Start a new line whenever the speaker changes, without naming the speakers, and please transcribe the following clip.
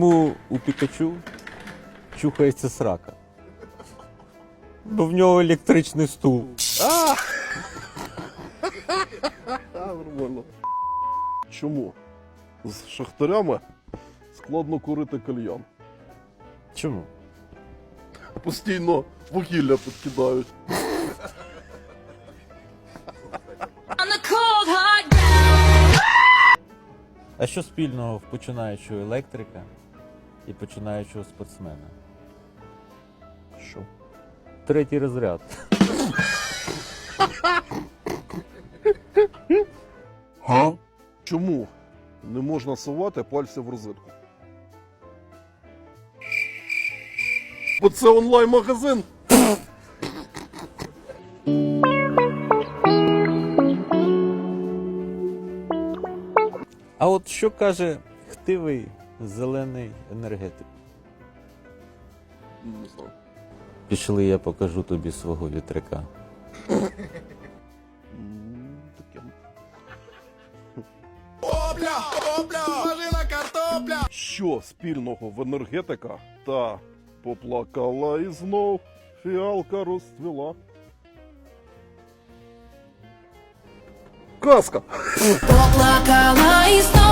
Чому у Пікачу чухається срака? Бо в нього електричний стул.
А. Чому? З шахтарями складно курити кальян.
Чому?
Постійно вугілля підкидають.
А що спільного в починаючого електрика і починаючого спортсмена?
Що?
Третій розряд.
Чому не можна совати пальці в розетку? Бо це онлайн-магазин.
А от що каже хтивий зелений енергетик?
Не знаю.
Пішли, я покажу тобі свого вітряка.
М, Таке. Що спільного в енергетика та поплакала і знов фіалка розцвіла. Казка!
Поплакала і знов